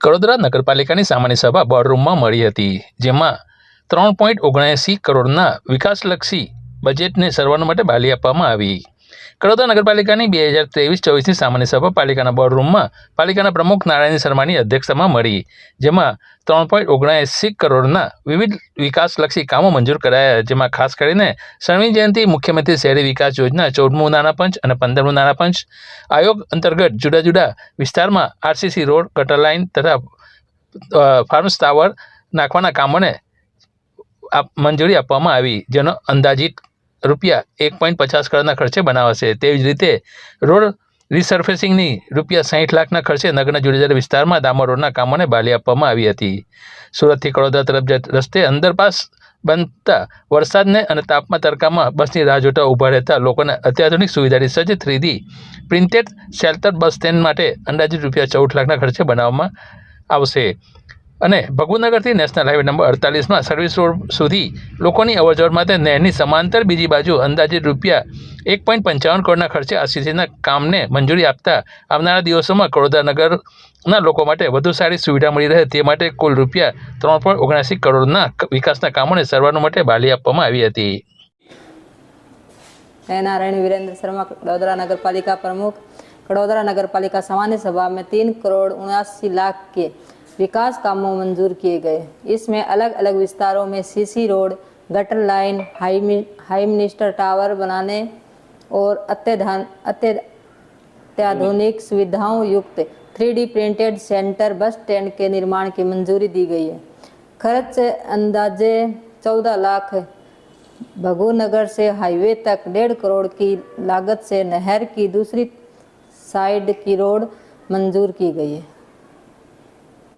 કડોદરા નગરપાલિકાની સામાન્ય સભા બોર્ડરૂમમાં મળી હતી, જેમાં ત્રણ પોઈન્ટ ઓગણએંસી કરોડના વિકાસલક્ષી બજેટને સર્વાનુમતે બાલી આપવામાં આવી. કડોદરા નગરપાલિકાની બે હજાર ત્રેવીસ, ચોવીસની સામાન્ય સભા પાલિકાના બોર્ડરૂમમાં પાલિકાના પ્રમુખ નારાયણ શર્માની અધ્યક્ષતામાં મળી, જેમાં ત્રણ પોઈન્ટ ઓગણએંસી કરોડના વિવિધ વિકાસલક્ષી કામો મંજૂર કરાયા, જેમાં ખાસ કરીને શરણી જયંતિ, મુખ્યમંત્રી શહેરી વિકાસ યોજના, ચૌદમું નાના પંચ અને પંદરમું નાના પંચ. આયોગ અંતર્ગત જુદા જુદા વિસ્તારમાં આરસીસી રોડ, ગટર લાઇન તથા ફાર્મસ ટાવર નાખવાના કામોને મંજૂરી આપવામાં આવી, જેનો અંદાજિત રૂપિયા એક પોઈન્ટ પચાસ કરોડના ખર્ચે બનાવાશે. તેવી જ રીતે રોડ રિસર્ફેસિંગની રૂપિયા સાહીઠ લાખના ખર્ચે નગરના જુદા વિસ્તારમાં ડામર રોડના કામોને બાલી આપવામાં આવી હતી. સુરતથી કડોદરા તરફ રસ્તે અંડરપાસ બનતા વરસાદને અને તાપમાં તડકામાં બસની રાહ જોતા ઊભા રહેતા લોકોને અત્યાધુનિક સુવિધાની સજ્જ three D printed shelter bus stand માટે અંદાજિત રૂપિયા ચૌદ લાખના ખર્ચે બનાવવામાં આવશે. અને ભગવનગરથી નેશનલ હાઈવે નંબર અડતાલીસમાં સર્વિસ રોડ સુધી લોકોની અવરજવર માટે નહેરની સમાંતર બીજી બાજુ અંદાજિત રૂપિયા એક પોઈન્ટ પંચાવન કરોડના ખર્ચે આરસીસીના કામને મંજૂરી આપતા આવનારા દિવસોમાં કડોદરા નગરના લોકો માટે વધુ સારી સુવિધા મળી રહે તે માટે કુલ રૂપિયા ત્રણ પોઈન્ટ ઓગણસી કરોડના વિકાસના કામોને સર્વાનુમતે બાલી આપવામાં આવી હતી मैं नारायण वीरेंद्र शर्मा कड़ोदरा नगर पालिका प्रमुख कड़ोदरा नगर पालिका सामान्य सभा में तीन करोड़ उनासी लाख के विकास कामों मंजूर किए गए। इसमें अलग अलग विस्तारों में CC road, gutter line, high high minister tower बनाने और अत्याधान, अत्य, अत्याधुनिक सुविधाओं युक्त three printed centre bus stand के निर्माण की मंजूरी दी गई है। खर्च अंदाजे चौदह लाख, भगोनगर से हाईवे तक डेढ़ करोड़ की लागत से नहर की दूसरी साइड की रोड मंजूर की गई है।